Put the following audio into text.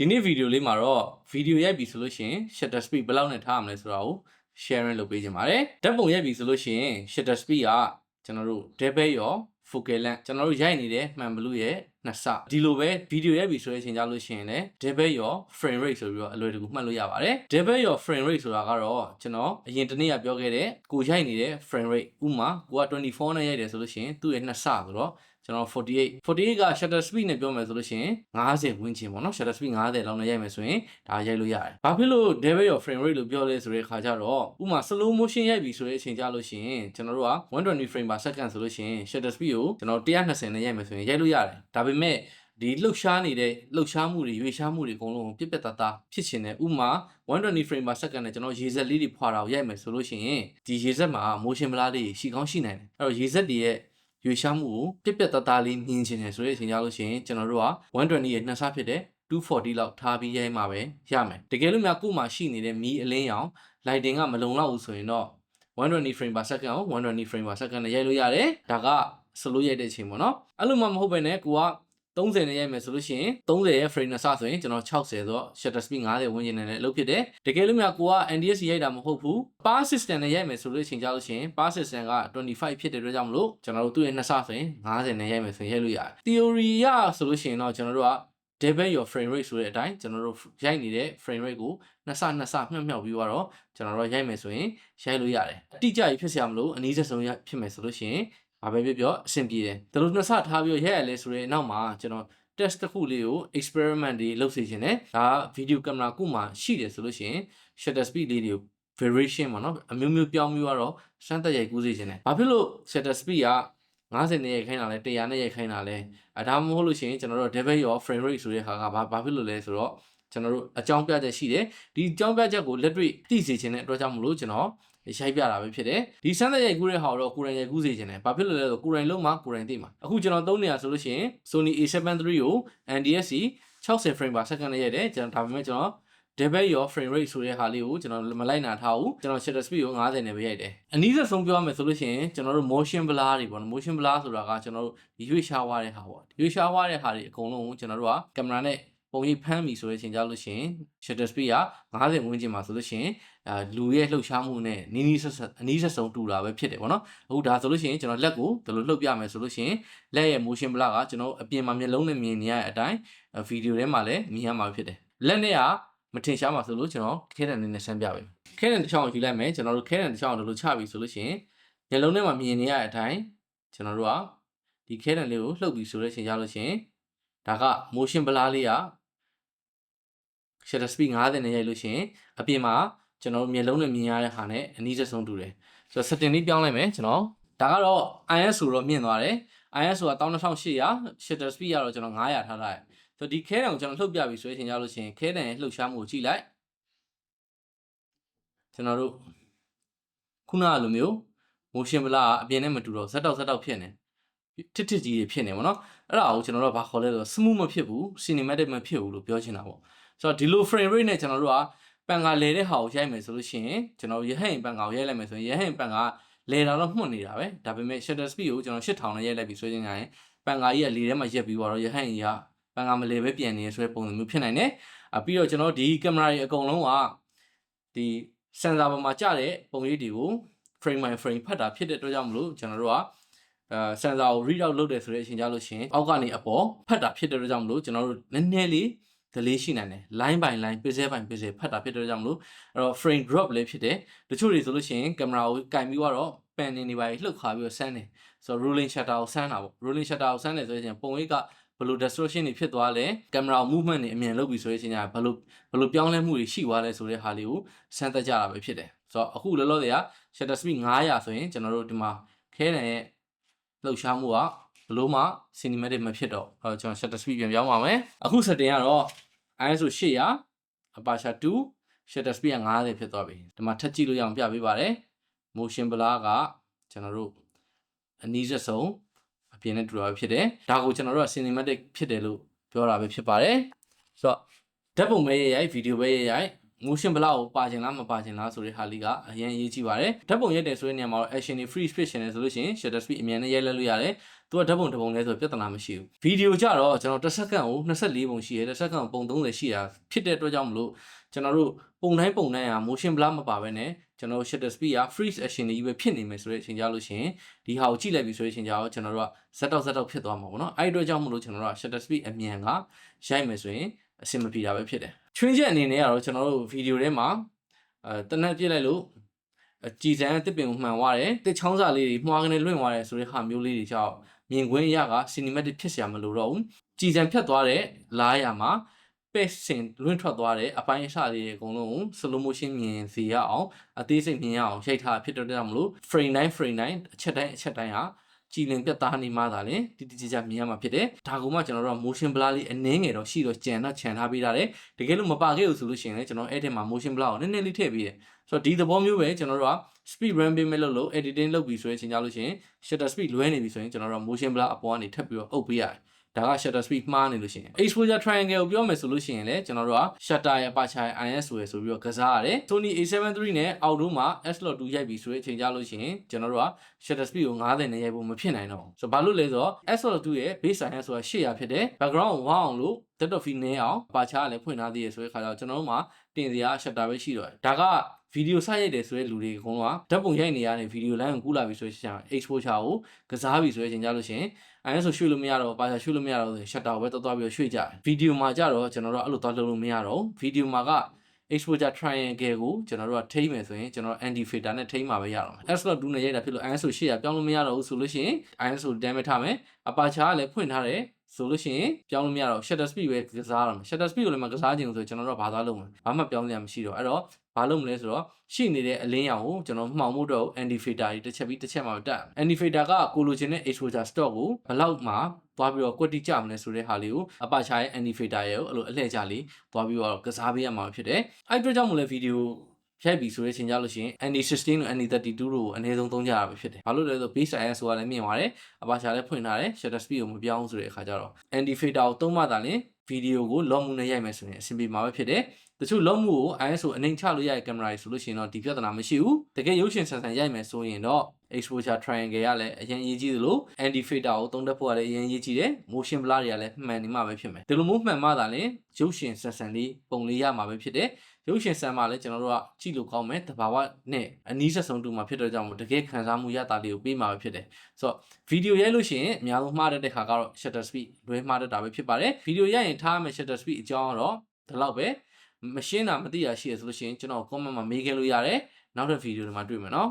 ဒီနေ့ဗီဒီယိုလေးမှာတော့ဗီဒီယိုရိုက်ပြီဆိုလို့ရှိရင် shutter speed ဘယ်လောက်နဲ့ထားရမလဲဆိုတာကို sharing လုပ်ပေးခြင်းပါတယ်ဓာတ်ပုံရိုက်ပြီဆိုလို့ရှိရင် shutter speed ကကျွန်တော်တို့ double ရော focal length ကျွန်တော်တို့ရိုက်နေတဲ့မှန်ဘလူးရဲ့နှစ်ဆဒီလိုပဲဗီဒီယိုရိုက်ပြီဆိုတဲ့အချိန်ကြလို့ရှိရင်လည်း double ရော frame rate ဆိုပြီးတော့အလွယ်တကူမှတ်လို့ရပါတယ် double ရော frame rate ဆိုတာကတော့ကျွန်တော်အရင်တစ်နေ့ကပြောခဲ့တဲ့ကိုရိုက်နေတဲ့ frame rate ဥမာကိုက24နဲ့ရိုက်တယ်ဆိုလို့ရှိရင်သူ့ရဲ့နှစ်ဆဆိုတော့ ကျွန်တော်48 48က shutter speed နဲ့ပြောမယ်ဆိုလို့ရှိရင်50ဝန်းကျင်ပေါ့နော် shutter speed 50လောက်နဲ့ရိုက်မယ်ဆိုရင်ဒါရိုက်လို့ရတယ်။ဘာဖြစ်လို့ double your frame rate လို့ပြောလဲဆိုတဲ့ခါကျတော့ဥပမာ slow motion ရိုက်ပြီဆိုတဲ့အချိန်ကြလို့ရှိရင်ကျွန်တော်တို့က120 frame per second ဆိုလို့ရှိရင် shutter speed ကိုကျွန်တော်120နဲ့ရိုက်မယ်ဆိုရင်ရိုက်လို့ရတယ်။ဒါပေမဲ့ဒီလှုပ်ရှားနေတဲ့လှုပ်ရှားမှုတွေရွေ့ရှားမှုတွေအကုန်လုံးပြက်ပြက်သားသားဖြစ်ချင်တယ်ဥပမာ120 frame per second နဲ့ကျွန်တော်ရေစက်လေးတွေဖွာတာကိုရိုက်မယ်ဆိုလို့ရှိရင်ဒီရေစက်မှာ motion blur လေးရှိကောင်းရှိနိုင်တယ်အဲ့တော့ရေစက်တွေရဲ့ ရွေရှားမှုကိုပြက်ပြက်သားသားလေးမြင်ချင်တယ်ဆိုတဲ့အချိန်ကြလို့ရှိရင်ကျွန်တော်တို့က120ရဲ့နှစ်ဆဖြစ်တဲ့240လောက်ထားပြီးရိုက်မှာပဲရမယ်တကယ်လို့များကို့မှာရှိနေတဲ့မီးအလင်းရောင် lighting ကမလုံလောက်ဘူးဆိုရင်တော့120 frame per second ကို120 frame per second နဲ့ရိုက်လို့ရတယ်ဒါကစလို့ရိုက်တဲ့အချိန်ပေါ့နော်အဲ့လိုမှမဟုတ်ဘဲနဲ့ကိုက 30နဲ့ရိုက်မယ်ဆိုလို့ရှိရင်30ရဲ့ frame နဲ့စဆိုရင်ကျွန်တော်60ဆိုတော့ shutter speed 50ဝန်းကျင်နဲ့လည်းအလုပ်ဖြစ်တယ်တကယ်လို့များကိုက NDS ရိုက်တာမဟုတ်ဘူး power system နဲ့ရိုက်မယ်ဆိုလို့ရှိရင်ကြားလို့ရှိရင် power system က25ဖြစ်တဲ့အတွက်ကြောင့်မလို့ကျွန်တော်တို့သူ့ရဲ့နှစ်ဆဆိုရင်50နဲ့ရိုက်မယ်ဆိုရင်ရိုက်လို့ရတယ် theory ရဆိုလို့ရှိရင်တော့ကျွန်တော်တို့က double your frame rate ဆိုတဲ့အတိုင်းကျွန်တော်တို့ရိုက်နေတဲ့ frame rate ကိုနှစ်ဆနှစ်ဆမြှောက်မြှောက်ပြီးတော့ကျွန်တော်တို့ရိုက်မယ်ဆိုရင်ရိုက်လို့ရတယ်အတိအကျကြီးဖြစ်စရာမလိုအနည်းဆုံးရဖြစ်မယ်ဆိုလို့ရှိရင် ဘာပဲပြောပြောအဆင်ပြေတယ်ဒါလို့နှစ်ဆထားပြီးရိုက်ရလဲဆိုတဲ့နောက်မှာကျွန်တော် test တစ်ခုလေးကို experiment တွေလုပ်စီခြင်းနဲ့ဒါဗီဒီယိုကင်မရာခုမှရှိတယ်ဆိုလို့ရှိရင် shutter speed လေးတွေကို variation ပေါ့နော်အမျိုးမျိုးပြောင်းမျိုးကတော့စမ်းသက်ရိုက်ကူးစီခြင်းနဲ့ဘာဖြစ်လို့ shutter speed က90နဲ့ရိုက်ခိုင်းတာလဲ100နဲ့ရိုက်ခိုင်းတာလဲအဲဒါမှမဟုတ်လို့ရှိရင်ကျွန်တော်တို့ double your frame rate ဆိုတဲ့ဟာကဘာဘာဖြစ်လို့လဲဆိုတော့ကျွန်တော်တို့အကြောင်းပြချက်ရှိတယ်ဒီအကြောင်းပြချက်ကိုလက်တွေ့သိစေခြင်းတဲ့အတွက်ကြောင့်မလို့ကျွန်တော်ရိုက်ပြတာပဲဖြစ်တယ်ဒီစမ်းသက်ရိုက်ကူးတဲ့ဟာကိုတော့ကိုယ်တိုင်ရိုက်ကူးစေခြင်းတယ်ဘာဖြစ်လို့လဲဆိုကိုယ်တိုင်လုံးမှာကိုယ်တိုင်သိမှာအခုကျွန်တော်သုံးနေရဆိုလို့ရှိရင် Sony A7 III ကို NDSC 60 frame per second နဲ့ရိုက်တယ်ကျွန်တော်ဒါပေမဲ့ကျွန်တော် double your frame rate ဆိုတဲ့ဟာလေးကိုကျွန်တော်မလိုက်နာထားဘူးကျွန်တော် shutter speed ကို90နဲ့ပဲရိုက်တယ်အနည်းဆုံးပြောရမယ်ဆိုလို့ရှိရင်ကျွန်တော်တို့ motion blur တွေပေါ့နော် motion blur ဆိုတာကကျွန်တော်တို့ရွေ့ရှားသွားတဲ့ဟာပေါ့ရွေ့ရှားသွားတဲ့ဟာတွေအကုန်လုံးကိုကျွန်တော်တို့ကကင်မရာနဲ့ ပုံရိပ်ဖမ်းပြီဆိုတဲ့အချိန်ကြလို့ရှိရင် shutter speed က90ဝန်းကျင်မှာဆိုလို့ရှိရင်အာလူရဲ့လှုပ်ရှားမှုနဲ့နီးနီးဆက်ဆက်အနည်းဆက်ဆုံးတူတာပဲဖြစ်တယ်ပေါ့နော်အခုဒါဆိုလို့ရှိရင်ကျွန်တော်လက်ကိုဒီလိုလှုပ်ပြမယ်ဆိုလို့ရှိရင်လက်ရဲ့ motion blur ကကျွန်တော်အပြင်မှာမျက်လုံးနဲ့မြင်နေရတဲ့အတိုင်းဗီဒီယိုထဲမှာလည်းမြင်ရမှာဖြစ်တယ်လက်နဲ့ကမထင်ရှားမှာဆိုလို့ကျွန်တော်ခဲတံနေနဲ့ဆန်းပြပေးခဲတံတစ်ချောင်းကိုယူလိုက်မယ်ကျွန်တော်တို့ခဲတံတစ်ချောင်းကိုဒီလိုချပြီဆိုလို့ရှိရင်မျက်လုံးထဲမှာမြင်နေရတဲ့အတိုင်းကျွန်တော်တို့ကဒီခဲတံလေးကိုလှုပ်ပြီဆိုတဲ့အချိန်ကြလို့ရှိရင်ဒါက motion blur လေးက shutter speed 90နဲ့ရိုက်လို့ရှိရင်အပြင်မှာကျွန်တော်တို့မျက်လုံးနဲ့မြင်ရတဲ့ဟာနဲ့အနည်းဆုံးတူတယ်ဆိုတော့ setting လေးပြောင်းလိုက်မယ်ကျွန်တော်ဒါကတော့ IS ဆိုတော့မြင့်သွားတယ် IS ဆိုတာ12800 shutter speed ကတော့ကျွန်တော်900ထားထားတယ်ဆိုတော့ဒီခဲတံကိုကျွန်တော်လှုပ်ပြပြီဆိုရင်ကြလို့ရှိရင်ခဲတံရဲ့လှုပ်ရှားမှုကိုကြည့်လိုက်ကျွန်တော်တို့ခုနကလိုမျိုး motion blur ကအပြင်နဲ့မတူတော့ဇက်တောက်ဇက်တောက်ဖြစ်နေတစ်တစ်ကြီးတွေဖြစ်နေပါတော့အဲ့ဒါကိုကျွန်တော်တို့ကဘာခေါ်လဲဆိုတော့ smooth မဖြစ်ဘူး cinematic မဖြစ်ဘူးလို့ပြောချင်တာပေါ့ ဆိုတော့ဒီလို frame rate နဲ့ကျွန်တော်တို့ကပန်ကာလဲတဲ့ဟာကိုရိုက်မယ်ဆိုလို့ရှိရင်ကျွန်တော်ရဟင်ပန်ကာကိုရိုက်လိုက်မယ်ဆိုရင်ရဟင်ပန်ကာလဲတာတော့မှုတ်နေတာပဲဒါပေမဲ့ shutter speed ကိုကျွန်တော်8000နဲ့ရိုက်လိုက်ပြီဆိုရင်ရင်ပန်ကာကြီးကလေထဲမှာရက်ပြီးတော့ရဟင်ကြီးကပန်ကာမလဲပဲပြန်နေဆိုတဲ့ပုံစံမျိုးဖြစ်နိုင်တယ်အပြီးတော့ကျွန်တော်ဒီကင်မရာကြီးအကုန်လုံးကဒီ sensor ပေါ်မှာကျတဲ့ပုံရိပ်တွေကို frame by frame ဖတ်တာဖြစ်တဲ့အတွက်ကြောင့်မလို့ကျွန်တော်တို့ကအဲ sensor ကို read out လုပ်တယ်ဆိုတဲ့အချိန်ကြလို့ရှိရင်အောက်ကနေအပေါ်ဖတ်တာဖြစ်တဲ့အတွက်ကြောင့်မလို့ကျွန်တော်တို့နည်းနည်းလေး delay ရှိနိုင်တယ် line by line pixel by pixel ဖတ်တာဖြစ်တဲ့ကြောင့်မလို့အဲ့တော့ frame drop လည်းဖြစ်တယ်တချို့တွေဆိုလို့ရှိရင်ကင်မရာကိုကင်ပြီးတော့ pan နေနေပါလှုပ်ခါပြီးတော့ဆန်းတယ်ဆိုတော့ rolling shutter ကိုဆန်းတာပေါ့ rolling shutter ကိုဆန်းတယ်ဆိုရင်ပုံရိပ်ကဘယ်လို distortion တွေဖြစ်သွားလဲကင်မရာ movement တွေအမြင်လုပ်ပြီးဆိုရင်ချင်းဘယ်လိုဘယ်လိုပြောင်းလဲမှုတွေရှိသွားလဲဆိုတဲ့ဟာလေးကိုဆန်းသက်ကြတာပဲဖြစ်တယ်ဆိုတော့အခုလောလောဆယ်က shutter speed 900ဆိုရင်ကျွန်တော်တို့ဒီမှာခဲတဲ့ရဲ့လှုပ်ရှားမှုကဘလို့မှ cinematic မဖြစ်တော့အဲကျွန်တော် shutter speed ပြန်ပြောင်းပါမယ်အခု setting ကတော့ ISO 800 aperture 2 shutter speed က90ဖြစ်သွားပြီဒီမှာထပ်ကြည့်လို့ရအောင်ပြပေးပါတယ် motion blur ကကျွန်တော်တို့အနည်းဆုံးအပြင်နဲ့တူတာပဲဖြစ်တယ်ဒါကိုကျွန်တော်တို့က cinematic ဖြစ်တယ်လို့ပြောတာပဲဖြစ်ပါတယ်ဆိုတော့ဓာတ်ပုံပဲရိုက်ရိုက်ဗီဒီယိုပဲရိုက်ရိုက် motion blur ကိုပါချင်လားမပါချင်လားဆိုတဲ့ဟာလေးကအရင်အရေးကြီးပါတယ်ဓာတ်ပုံရိုက်တယ်ဆိုတဲ့နေရာမှာတော့ action တွေ freeze pitch နေဆိုလို့ရှိရင် shutter speed အမြန်နဲ့ရိုက်လဲလို့ရတယ်သူကဓာတ်ပုံတစ်ပုံလဲဆိုပြဿနာမရှိဘူးဗီဒီယိုကြတော့ကျွန်တော်တစ်စက္ကန့်ကို24ပုံရှိတယ်တစ်စက္ကန့်ကိုပုံ30ရှိတာဖြစ်တဲ့အတွက်ကြောင့်မလို့ကျွန်တော်တို့ပုံတိုင်းပုံတိုင်းဟာ motion blur မပါဘဲနဲ့ကျွန်တော်တို့ shutter speed က freeze action တွေကြီးပဲဖြစ်နေမယ်ဆိုတဲ့အချိန်ကြလို့ရှိရင်ဒီဟာကိုကြည့်လိုက်ပြီဆိုတဲ့အချိန်ကြတော့ကျွန်တော်တို့ကဇက်တော့ဇက်တော့ဖြစ်သွားမှာပေါ့နော်အဲ့ဒီအတွက်ကြောင့်မလို့ကျွန်တော်တို့က shutter speed အမြန်ကရိုက်မယ်ဆိုရင် အဆင်မပြေတာပဲဖြစ်တယ်ချွင်းချက်အနေနဲ့ကတော့ကျွန်တော်တို့ဗီဒီယိုထဲမှာအဲတနက်ပြစ်လိုက်လို့ကြည်စံတစ်ပင်ကိုမှန်သွားတယ်တစ်ချောင်းစာလေးတွေမှားကနေလွင့်သွားတယ်ဆိုတဲ့ဟာမျိုးလေးတွေကြောင့်မြင်ကွင်းရက cinematic ဖြစ်စရာမလိုတော့ဘူးကြည်စံဖြတ်သွားတဲ့လားရမှာပဲ့စင်လွင့်ထွက်သွားတဲ့အပိုင်းအစလေးတွေအကုန်လုံးကို slow motion မြင်စေရအောင်အသေးစိတ်မြင်ရအောင်ရိုက်ထားဖြစ်တော့တယ်မလို့ frame 9 frame 9အချက်တိုင်းအချက်တိုင်းဟာ ကြည်လင်ပြတ်သားနေမှသာလေတိတိကျကျမြင်ရမှာဖြစ်တယ်ဒါကမှကျွန်တော်တို့က motion blur လေးအနည်းငယ်တော့ရှိတော့ကြံတော့ခြံထားပေးထားတယ်တကယ်လို့မပါခဲ့ဘူးဆိုလို့ရှိရင်လည်းကျွန်တော်အဲ့ထဲမှာ motion blur ကိုနည်းနည်းလေးထည့်ပေးတယ်ဆိုတော့ဒီသဘောမျိုးပဲကျွန်တော်တို့က speed run ပေးမဲ့လို့လို့ editing လုပ်ပြီးဆိုရင်ချိန်ကြလို့ရှိရင် shutter speed လွဲနေပြီဆိုရင်ကျွန်တော်တို့က motion blur အပေါ်ကနေထပ်ပြီးတော့အုပ်ပေးရတယ် ဒါက shutter speed မှားနေလို့ရှိရင် exposure triangle ကိုပြောမယ်ဆိုလို့ရှိရင်လည်းကျွန်တော်တို့က shutter ရဲ့ aperture ရဲ့ ISO ရဲ့ဆိုပြီးတော့ကစားရတယ် Sony A7 III နဲ့အောက်တို့မှာ S/2 ရိုက်ပြီးဆိုတဲ့အချိန်ကြလို့ရှိရင်ကျွန်တော်တို့က shutter speed ကို90နဲ့ရိုက်ဖို့မဖြစ်နိုင်တော့ဘူးဆိုတော့ဘာလို့လဲဆိုတော့ S/2 ရဲ့ base size ဆိုတာ800ဖြစ်တယ် background ကိုဝအောင်လို့ depth of field နည်းအောင် aperture ကလည်းဖွင့်ထားသေးရဆိုတဲ့ခါကျတော့ကျွန်တော်တို့မှာတင်စရာ shutter ပဲရှိတော့တယ်ဒါက ဗီဒီယိုဆက်ရိုက်တယ်ဆိုတဲ့လူတွေအကုန်လုံးကဓာတ်ပုံရိုက်နေရတဲ့ဗီဒီယိုလိုင်းကိုကူးလာပြီဆိုရင် exposure ကိုကစားပြီဆိုတဲ့အချိန်ကြလို့ရှိရင်အဲဒါဆိုရွှေ့လို့မရတော့ပါချာရွှေ့လို့မရတော့ဆိုရင် shutter ကိုပဲတော်တော်ပြီးတော့ရွှေ့ကြတယ်ဗီဒီယိုမှာကြတော့ကျွန်တော်တို့အဲ့လိုသွားလုပ်လို့မရတော့ဗီဒီယိုမှာက exposure triangle ကိုကျွန်တော်တို့ကထိမ့်မယ်ဆိုရင်ကျွန်တော် anti filter နဲ့ထိမ့်မှာပဲရတော့မယ် S/2 နဲ့ရိုက်တာဖြစ်လို့ ISO 800ပြောင်းလို့မရတော့ဘူးဆိုလို့ရှိရင် ISO damage ထားမယ် aperture ကလည်းဖွင့်ထားတယ် ဆိုလို့ရှိရင်ပြောင်းလို့မရတော့ shutter speed ပဲကစားရမယ် shutter speed ကိုလည်းမကစားချင်ဘူးဆိုကျွန်တော်တို့ကဘာသာလုပ်မလဲဘာမှပြောင်းလဲရမရှိတော့အဲ့တော့ဘာလုပ်မလဲဆိုတော့ရှိနေတဲ့အလင်းရောင်ကိုကျွန်တော်မှောင်မှုတော့ anti filter ကြီးတစ်ချက်ပြီးတစ်ချက်မှတက် anti filter ကကိုလိုချင်တဲ့ exposure stock ကိုဘယ်လောက်မှသွားပြီးတော့ကွက်တိကြမလဲဆိုတဲ့ဟာလေးကိုအပါချာရဲ့ anti filter ရဲ့ကိုအဲ့လိုအလှည့်ကြလေးသွားပြီးတော့ကစားပေးရမှာဖြစ်တယ်အဲ့အတွက်ကြောင့်မလဲဗီဒီယို ရိုက်ပြီဆိုတဲ့ချိန်ကြလို့ရှိရင် ND16 နဲ့ ND32 တို့ကိုအနည်းဆုံးသုံးကြရမှာဖြစ်တယ်။ဘာလို့လဲဆိုတော့ base ISO ကလည်းမြင်ပါတယ်။အပါချာလည်းဖွင့်ထားတယ်။ shutter speed ကိုမပြောင်းဆိုတဲ့အခါကျတော့ ND filter ကိုသုံးမှသာလျှင်ဗီဒီယိုကိုလော့မှုနဲ့ရိုက်မယ်ဆိုရင်အဆင်ပြေမှာပဲဖြစ်တယ်။ တချို့လော့မှုကို ISO အနှိမ်ချလို့ရတဲ့ကင်မရာတွေဆိုလို့ရှိရင်တော့ဒီပြဿနာမရှိဘူး။တကယ်ရုပ်ရှင်ဆန်ဆန်ရိုက်မယ်ဆိုရင်တော့ exposure triangle ကလည်းအရင်ရေးကြည့်သလို ND filter ကိုသုံးတတ်ဖို့ကလည်းအရင်ရေးကြည့်တယ် motion blur တွေကလည်းမှန်နေမှာပဲဖြစ်မယ်ဒီလိုမျိုးမှန်မှသာလျှင်ရုပ်ရှင်ဆန်ဆန်လေးပုံလေးရမှာပဲဖြစ်တယ်ရုပ်ရှင်ဆန်မှလည်းကျွန်တော်တို့ကကြည့်လို့ကောင်းမယ်တဘာဝနဲ့အနည်းဆက်ဆုံးတူမှာဖြစ်တဲ့ကြောင့်မို့တကယ်ခံစားမှုရတာလေးကိုပေးမှာပဲဖြစ်တယ်ဆိုတော့ဗီဒီယိုရိုက်လို့ရှိရင်အများဆုံးမှားတတ်တဲ့ခါကတော့ shutter speed လွဲမှားတတ်တာပဲဖြစ်ပါတယ်ဗီဒီယိုရိုက်ရင်ထားရမယ့် shutter speed အကြောင်းကတော့ဒီလောက်ပဲ မရှင်းတာမသိတာရှိရဆိုလို့ရှိရင်ကျွန်တော် comment မှာမေးခဲ့လို့ရတယ်နောက်တဲ့ဗီဒီယိုတွေမှာတွေ့မယ်နော်